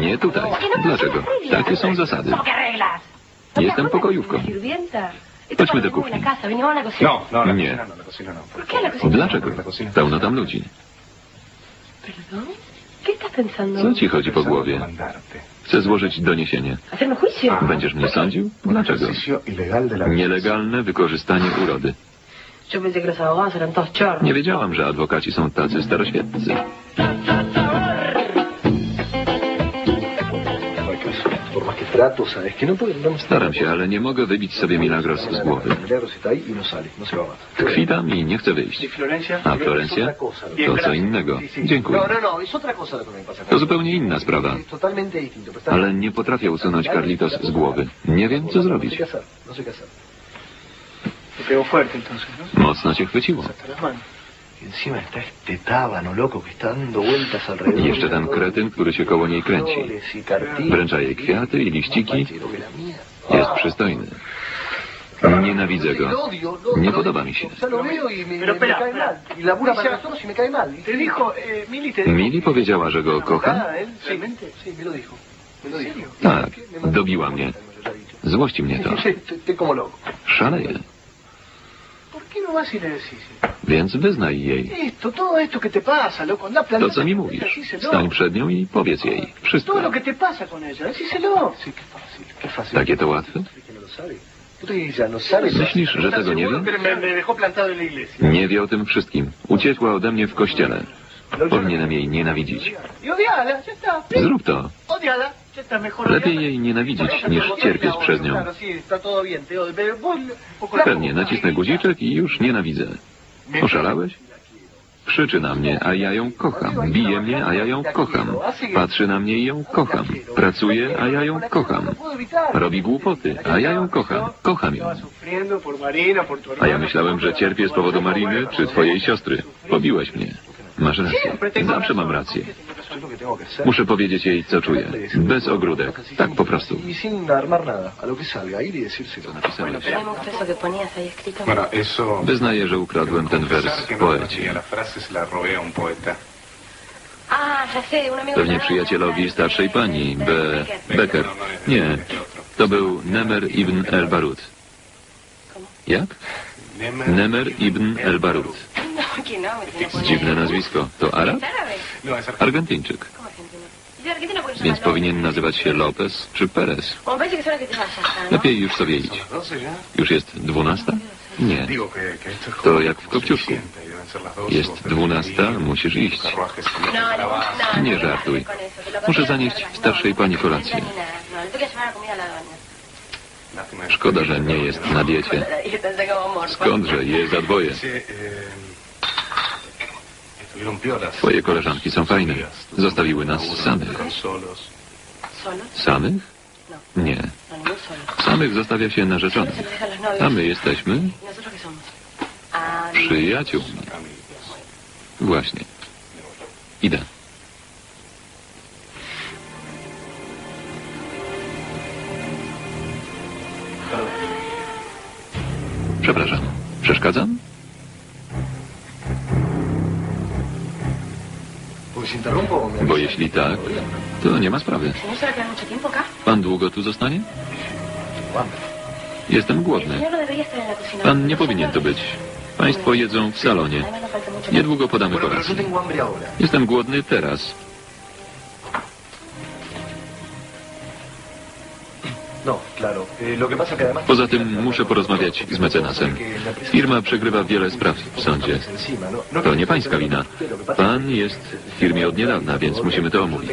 Nie tutaj. No Dlaczego? Takie są zasady. Jestem pokojówką. Chodźmy do kuchni. No, no, Nie. no, no. Dlaczego? Pełno tam ludzi. Co ci chodzi po głowie? Chcę złożyć doniesienie. Będziesz mnie sądził? Dlaczego? Nielegalne wykorzystanie urody. Nie wiedziałam, że adwokaci są tacy staroświeccy. Staram się, ale nie mogę wybić sobie milagros z głowy. Milagros está ahí y no sale, no se va más. Tkwi tam i nie chce wyjść. A Florencja? To co innego. Dziękuję. No, no, no. To zupełnie inna sprawa. Ale nie potrafię usunąć Carlitos z głowy. Nie wiem, co zrobić. no ¿no? Mocno cię chwyciło. Y encima está este tábano loco que está dando vueltas alrededor. I jeszcze ten kretyn, który się koło niej kręci. Y. Wręcza jej kwiaty i liściki. Jest przystojny. Nienawidzę go. Nie podoba mi się. Y. Y y Mili powiedziała, że go kocha? ¿A él? Sí, ¿Realmente? sí, me lo dijo. Me lo dijo. Tak, dobiła mnie. Złości mnie to. Szaleje. ¿Por qué no y? Więc wyznaj jej. To, co mi mówisz. Stań przed nią i powiedz jej. Wszystko. Takie to łatwe? No y no. Myślisz, że tego nie iglesia. Nie wie o tym wszystkim. Uciekła ode mnie w kościele. Powinienem jej nienawidzić. Y. Zrób to. Lepiej jej nienawidzić, niż cierpieć przez nią. Pewnie nacisnę guziczek i już nienawidzę. Oszalałeś? Krzyczy na mnie, a ja ją kocham. Bije mnie, a ja ją kocham. Patrzy na mnie i ją kocham. Pracuje, a ja ją kocham. Robi głupoty, a ja ją kocham. Kocham ją. A ja myślałem, że cierpię z powodu Mariny czy twojej siostry. Pobiłeś mnie. Masz rację. Zawsze mam rację. Muszę powiedzieć jej, co czuję. Bez ogródek. Tak po prostu. Napisałeś. Wyznaję, że ukradłem ten wers no poeta. Ah. Pewnie przyjacielowi starszej pani, B. Becker. Nie, to był Nemer ibn el-Barut. Jak? Nemer- ibn el-Barut. No, no, Dziwne nazwisko. To Arab? Argentyńczyk. ¿Cómo argentino? ¿Y de argentino por qué se Więc powinien nazywać się Lopez czy Perez. Lepiej już sobie idź. ¿Las 12 ya? Już jest dwunasta? Nie. To jak w Kopciuszku. suficiente deben ser las 12, Jest dwunasta, musisz iść. Nie żartuj. Muszę zanieść starszej pani kolację. Szkoda, że nie jest na diecie. Skądże? Je za dwoje. Twoje koleżanki są fajne. Zostawiły nas samych. Samych? Nie. Samych zostawia się narzeczonych. A my jesteśmy przyjaciółmi. Właśnie. Idę. Przepraszam. Przeszkadzam? Bo jeśli tak, to nie ma sprawy. Pan długo tu zostanie? Jestem głodny. Pan nie powinien tu być. Państwo jedzą w salonie. Niedługo podamy kolację. Jestem głodny teraz. Poza tym muszę porozmawiać z mecenasem. Firma przegrywa wiele spraw w sądzie. No To nie pańska wina. Pan jest w firmie od niedawna, więc musimy to omówić.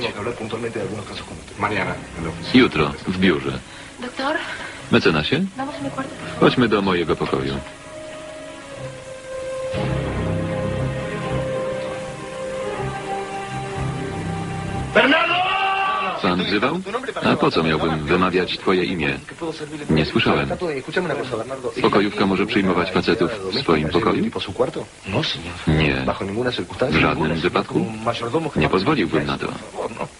Jutro w biurze. Doctor, Mecenasie, chodźmy do mojego pokoju. Pan? A po co miałbym wymawiać twoje imię? Nie słyszałem. Pokojówka może przyjmować facetów w swoim pokoju? Nie. W żadnym wypadku? Nie pozwoliłbym na to.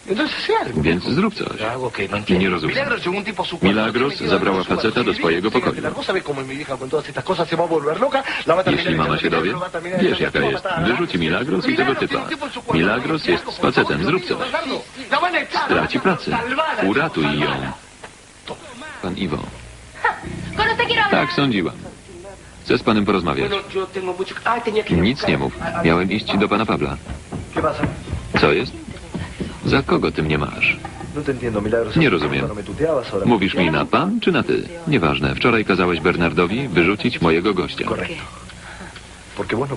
No. Więc zrób coś. No entiendo. Nie rozumiem. Milagros metió zabrała faceta do swojego pokoju. terminar Jeśli mama się dowie, wiesz jaka jest. Wyrzuci Milagros i tego typa. Milagros jest z facetem, zrób coś. La van a echar. Traci pracę. Uratuj ją. Pan Iwo. Tak sądziłam. Chcę z panem porozmawiać. Ir a Nic nie mów. Miałem iść do pana Pawla. ¿Qué pasa? Co jest? Za kogo ty mnie masz? Nie rozumiem. Mówisz mi na pan czy na ty? Nieważne. Wczoraj kazałeś Bernardowi wyrzucić mojego gościa.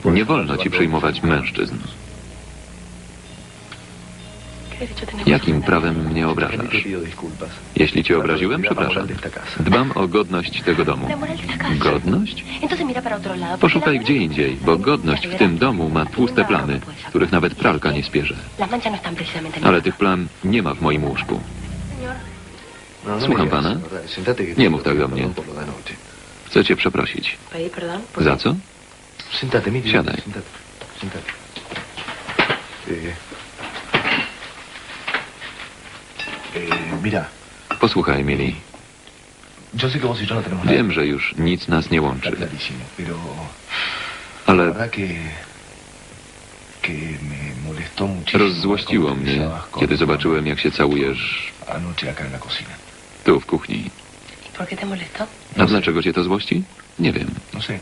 Nie wolno ci przyjmować mężczyzn. ¿Qué derecho tenemos Jakim prawem mnie obrażasz? Jeśli cię obraziłem, przepraszam. Dbam o godność tego domu. Godność? Poszukaj gdzie indziej, bo godność w tym domu ma tłuste plamy, których nawet pralka nie spierze. Ale tych plam nie ma w moim łóżku. Słucham pana? Nie mów tak do mnie. Chcę cię przeprosić. Za co? Siadaj. Mira, Posłuchaj, Mili. y no. Wiem, że już nic nas nie łączy, ale rozzłościło mnie, kiedy zobaczyłem, jak się całujesz tu w kuchni. A dlaczego cię to złości? Nie wiem. No no.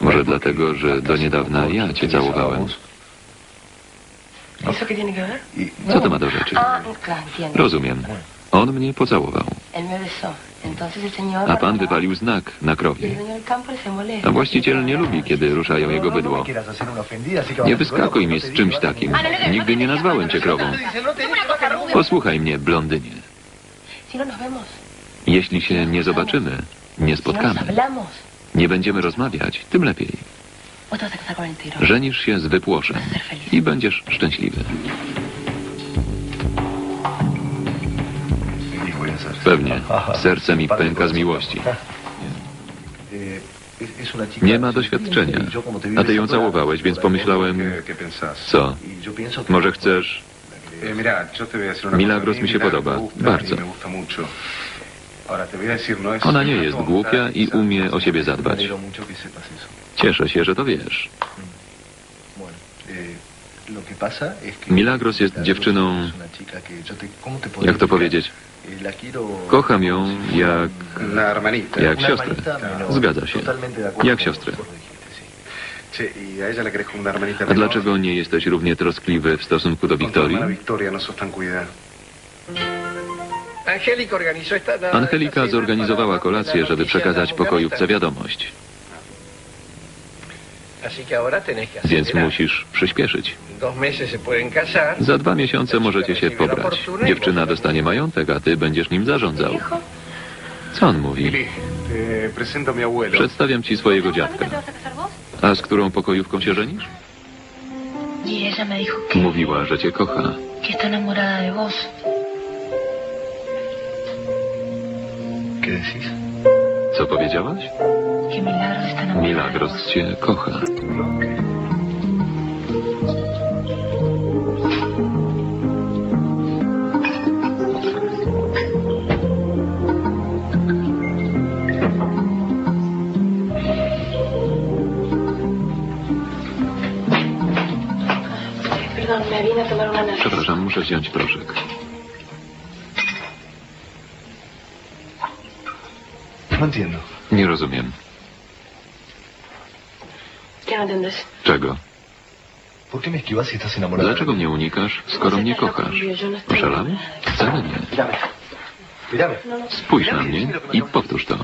Może dlatego, że do niedawna ja cię całowałem. Co to ma do rzeczy? Rozumiem. On mnie pocałował, a pan wypalił znak na krowie. A właściciel nie lubi, kiedy ruszają jego bydło. Nie wyskakuj mi z czymś takim. Nigdy nie nazwałem cię krową. Posłuchaj mnie, blondynie. No Jeśli się nie zobaczymy, nie no spotkamy, nie będziemy rozmawiać, tym lepiej. Żenisz się z wypłoszem i będziesz szczęśliwy. Pewnie. Serce mi pęka z miłości. Nie ma doświadczenia. A ty ją całowałeś, więc pomyślałem, co? Może chcesz? Milagros mi się podoba. Bardzo. Ona nie jest głupia i umie o siebie zadbać. Cieszę się, że to wiesz. Milagros jest dziewczyną- es una chica que yo te- ¿cómo te podría Jak to powiedzieć? Kocham ją jak... Jak siostrę. Zgadza się. Jak siostrę. y a dlaczego nie jesteś równie troskliwy w stosunku do Wiktorii? No. Angelika zorganizowała kolację, żeby przekazać pokojówce wiadomość. Więc musisz przyspieszyć. Za dwa miesiące możecie się pobrać. Dziewczyna dostanie majątek, a ty będziesz nim zarządzał. Co on mówi? Przedstawiam ci swojego ¿con tu dziadka. a z którą pokojówką się żenisz? Y Mówiła, że cię kocha. Co powiedziałaś? Milagros cię kocha. Przepraszam, muszę wziąć proszek. Nie rozumiem. ¿Qué no? Czego? Dlaczego mnie unikasz, skoro mnie kochasz? Oszalałeś? Wcale nie. Mírame. Mírame. Spójrz na mnie i powtórz to.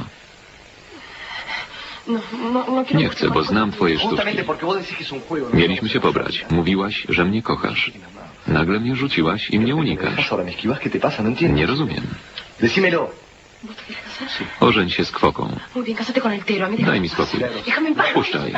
No, no, no Nie chcę, bo znam twoje sztuczki. ¿no? Mieliśmy się pobrać. Mówiłaś, że mnie kochasz. Nagle mnie rzuciłaś i mnie ¿Me unikasz. No. Nie rozumiem. Ożeń się z kwoką. Daj mi spokój. Puszczaj.